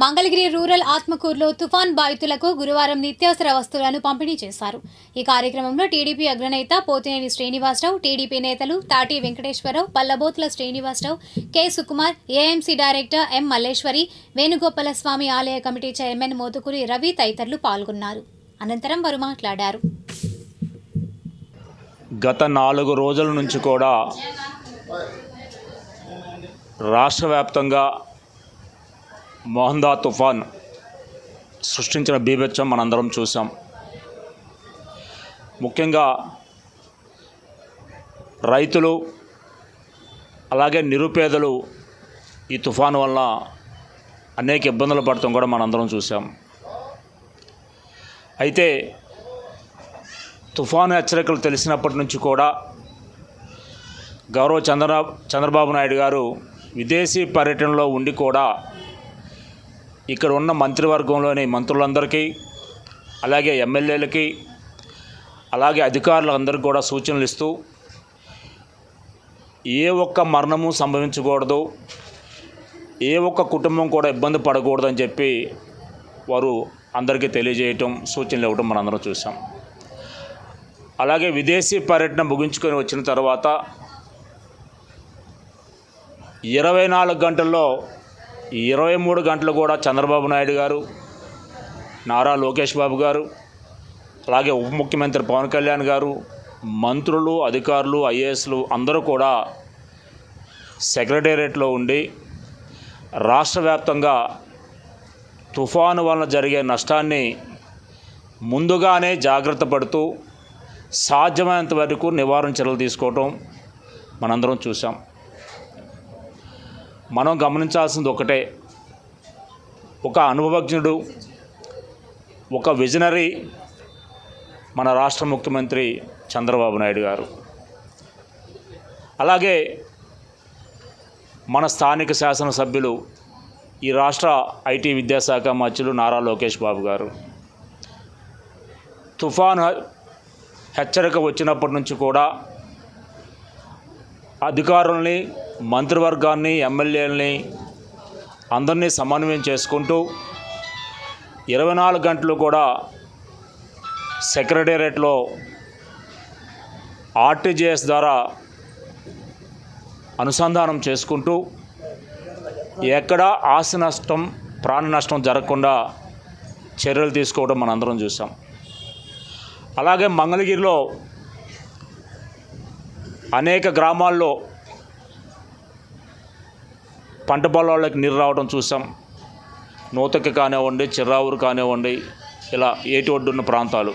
Mangalagiri rural ఆత్మకూరులో తుఫాన్ బాధితులకు గురువారం నిత్యావసర వస్తువులను పంపిణీ చేశారు. ఈ కార్యక్రమంలో టీడీపీ అగ్రనేత పోతినేని శ్రీనివాసరావు టీడీపీ నేతలు Tati Venkateswararao Pallabothula Srinivasarao K. Sukumar AMC director M. Malleswari Venugopala Swamy ఆలయ కమిటీ చైర్మన్ మోతుకూరి రవి తదితరులు పాల్గొన్నారు. అనంతరం వారు మాట్లాడారు. గత నాలుగు రోజుల నుంచి కూడా రాష్ట్ర వ్యాప్తంగా మోహందా తుఫాన్ సృష్టించిన బీభత్సం మనందరం చూసాం ముఖ్యంగా రైతులు అలాగే నిరుపేదలు ఈ తుఫాను వల్ల అనేక ఇబ్బందులు పడటం కూడా మనందరం చూసాం అయితే తుఫాను హెచ్చరికలు తెలిసినప్పటి నుంచి కూడా గౌరవ చంద్ర చంద్రబాబు నాయుడు గారు విదేశీ పర్యటనలో ఉండి కూడా ఇక్కడ ఉన్న మంత్రివర్గంలోని మంత్రులందరికీ అలాగే ఎమ్మెల్యేలకి అలాగే అధికారులందరికీ కూడా సూచనలు ఇస్తూ ఏ ఒక్క మరణము సంభవించకూడదు ఏ ఒక్క కుటుంబం కూడా ఇబ్బంది పడకూడదని చెప్పి వారు అందరికీ తెలియజేయటం సూచనలు ఇవ్వటం మనందరం చూసాం అలాగే విదేశీ పర్యటన ముగించుకొని వచ్చిన తర్వాత ఇరవై నాలుగు గంటల్లో ఇరవై మూడు గంటలు కూడా చంద్రబాబు నాయుడు గారు నారా లోకేష్ బాబు గారు అలాగే ఉప ముఖ్యమంత్రి పవన్ కళ్యాణ్ గారు మంత్రులు అధికారులు ఐఏఎస్లు అందరూ కూడా సెక్రటేరియట్లో ఉండి రాష్ట్ర వ్యాప్తంగా తుఫాను వలన జరిగే నష్టాన్ని ముందుగానే జాగ్రత్త పడుతూ సాధ్యమైనంత వరకు నివారణ చర్యలు తీసుకోవటం మనందరం చూసాం మనం గమనించాల్సింది ఒకటే. ఒక అనుభవజ్ఞుడు ఒక విజనరీ మన రాష్ట్ర ముఖ్యమంత్రి చంద్రబాబు నాయుడు గారు. అలాగే మన స్థానిక శాసనసభ్యులు ఈ రాష్ట్ర ఐటీ విద్యాశాఖ మధ్యులు నారా లోకేష్ బాబు గారు. తుఫాను హెచ్చరిక వచ్చినప్పటి నుంచి కూడా అధికారుల్ని మంత్రివర్గాన్ని ఎమ్మెల్యేలని అందరినీ సమన్వయం చేసుకుంటూ ఇరవై నాలుగు గంటలు కూడా సెక్రటేరియట్లో ఆర్టీజీఎస్ ద్వారా అనుసంధానం చేసుకుంటూ ఎక్కడ ఆస్తి నష్టం ప్రాణ నష్టం జరగకుండా చర్యలు తీసుకోవడం మనందరం చూసాం అలాగే మంగళగిరిలో అనేక గ్రామాల్లో పంట పొలాలకు నీరు రావడం చూసాం. నూతకి కానివ్వండి చిర్రావూరు కానివ్వండి ఇలా ఏటి ఒడ్డున్న ప్రాంతాలు.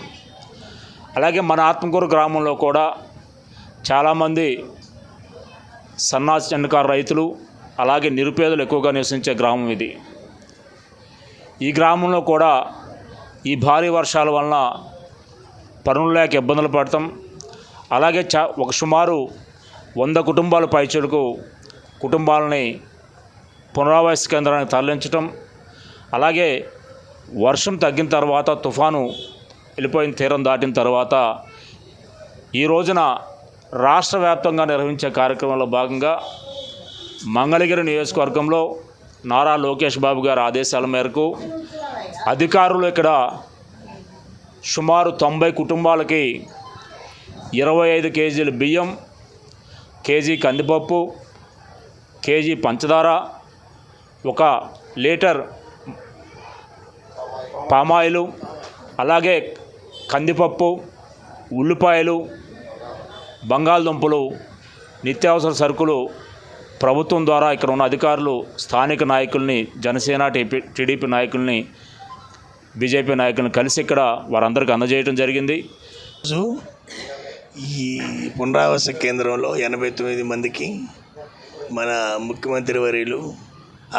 అలాగే మన ఆత్మకూరు గ్రామంలో కూడా చాలామంది సన్నాసి చెన్నకారు రైతులు అలాగే నిరుపేదలు ఎక్కువగా నివసించే గ్రామం ఇది. ఈ గ్రామంలో కూడా ఈ భారీ వర్షాల వలన పనులు లేక ఇబ్బందులు పడతాం. అలాగే చా ఒక సుమారు వంద కుటుంబాల పైచలకు కుటుంబాలని పునరావాస కేంద్రానికి తరలించటం అలాగే వర్షం తగ్గిన తర్వాత తుఫాను వెళ్ళిపోయిన తీరం దాటిన తర్వాత ఈ రోజున రాష్ట్ర వ్యాప్తంగా నిర్వహించే కార్యక్రమంలో భాగంగా మంగళగిరి నియోజకవర్గంలో నారా లోకేష్ బాబు గారి ఆదేశాల మేరకు అధికారులు ఇక్కడ సుమారు తొంభై కుటుంబాలకి ఇరవై ఐదు కేజీల బియ్యం కేజీ కందిపప్పు కేజీ పంచదార ఒక లీటర్ పామాయిలు అలాగే కందిపప్పు ఉల్లిపాయలు బంగాళదుంపలు నిత్యావసర సరుకులు ప్రభుత్వం ద్వారా ఇక్కడ ఉన్న అధికారులు స్థానిక నాయకుల్ని జనసేన టీపీ టీడీపీ నాయకుల్ని బీజేపీ నాయకుల్ని కలిసి ఇక్కడ వారందరికీ అందజేయడం జరిగింది. ఈ పునరావాస కేంద్రంలో ఎనభై తొమ్మిది మందికి మన ముఖ్యమంత్రి వర్యులు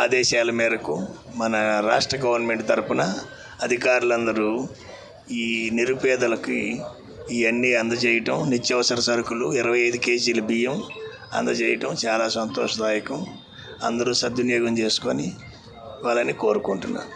ఆదేశాల మేరకు మన రాష్ట్ర గవర్నమెంట్ తరపున అధికారులందరూ ఈ నిరుపేదలకి ఇవన్నీ అందజేయటం నిత్యావసర సరుకులు ఇరవై ఐదు కేజీల బియ్యం అందజేయటం చాలా సంతోషదాయకం. అందరూ సద్వినియోగం చేసుకొని వాళ్ళని కోరుకుంటున్నాను.